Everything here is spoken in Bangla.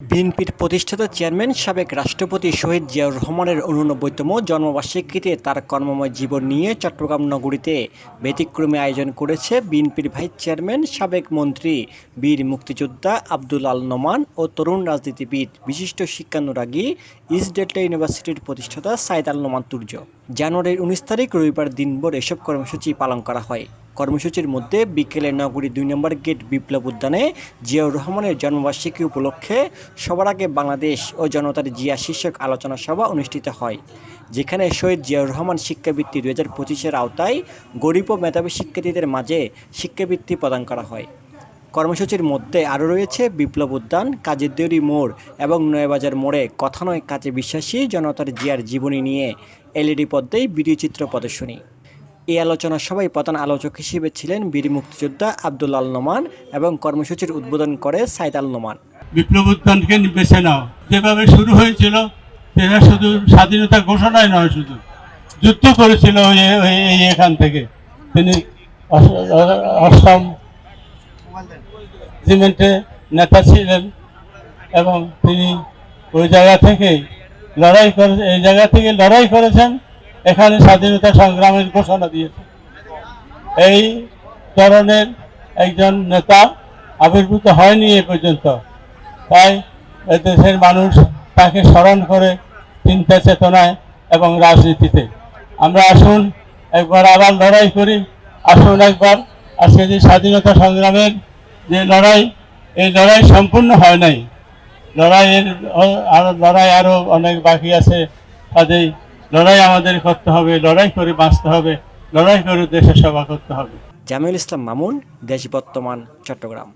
বিএনপির প্রতিষ্ঠাতা চেয়ারম্যান, সাবেক রাষ্ট্রপতি শহীদ জিয়াউর রহমানের উননব্বইতম জন্মবার্ষিকীতে তার কর্মময় জীবন নিয়ে চট্টগ্রাম নগরীতে ব্যতিক্রমী আয়োজন করেছে বিএনপির ভাইস চেয়ারম্যান, সাবেক মন্ত্রী, বীর মুক্তিযোদ্ধা আব্দুল আল নোমান ও তরুণ রাজনীতিবিদ, বিশিষ্ট শিক্ষানুরাগী ইস্ট ডেল্টা ইউনিভার্সিটির প্রতিষ্ঠাতা সাইদ আল নোমান তুর্য। জানুয়ারির উনিশ তারিখ রবিবার দিনভর এসব কর্মসূচি পালন করা হয়। কর্মসূচির মধ্যে বিকেলে নগরী দুই নম্বর গেট বিপ্লব উদ্যানে জিয়াউর রহমানের জন্মবার্ষিকী উপলক্ষে সবার আগে বাংলাদেশ ও জনতার জিয়া শীর্ষক আলোচনা সভা অনুষ্ঠিত হয়, যেখানে শহীদ জিয়াউর রহমান শিক্ষাবৃত্তি দু হাজার পঁচিশের আওতায় গরিব ও মেধাবী শিক্ষার্থীদের মাঝে শিক্ষাবৃত্তি প্রদান করা হয়। কর্মসূচির মধ্যে আরও রয়েছে বিপ্লব উদ্যান, কাজের দেউরি মোড় এবং নয়বাজার মোড়ে কথা নয় কাজে বিশ্বাসী জনতার জিয়ার জীবনী নিয়ে এলইডি পদ্মেই ভিডিও চিত্র প্রদর্শনী। এই আলোচনা সভায় প্রধান আলোচক হিসেবে ছিলেন বীর মুক্তিযোদ্ধা আব্দুল আল নোমান এবং কর্মসূচির উদ্বোধন করে সাইদ আল নোমান। বিপ্লব উত্থানকে বেছে নাও। যেভাবে শুরু হয়েছিল, সেটা শুধু স্বাধীনতা ঘোষণায় নয়, শুধু যুদ্ধ করেছিল এই এখান থেকে। তিনি অস- অসম রেজিমেন্টে নেতা ছিলেন এবং তিনি ওই জায়গা থেকে লড়াই করে এই জায়গা থেকে লড়াই করেছেন। এখানে স্বাধীনতা সংগ্রামের ঘোষণা দিয়েছে। এই ধরনের একজন নেতা আবির্ভূত হয়নি এ পর্যন্ত। তাই দেশের মানুষ তাকে স্মরণ করে চিন্তা চেতনায় এবং রাজনীতিতে। আমরা আসুন একবার আবার লড়াই করি। আসুন একবার আজকে যে স্বাধীনতা সংগ্রামের যে লড়াই, এই লড়াই সম্পূর্ণ হয় নাই। লড়াইয়ের লড়াই আরও অনেক বাকি আছে। কাজেই লড়াই আমাদের করতে হবে, লড়াই করে বাঁচতে হবে, লড়াই করে দেশের সেবা করতে হবে। জামিউল ইসলাম মামুন, দেশ বর্তমান, চট্টগ্রাম।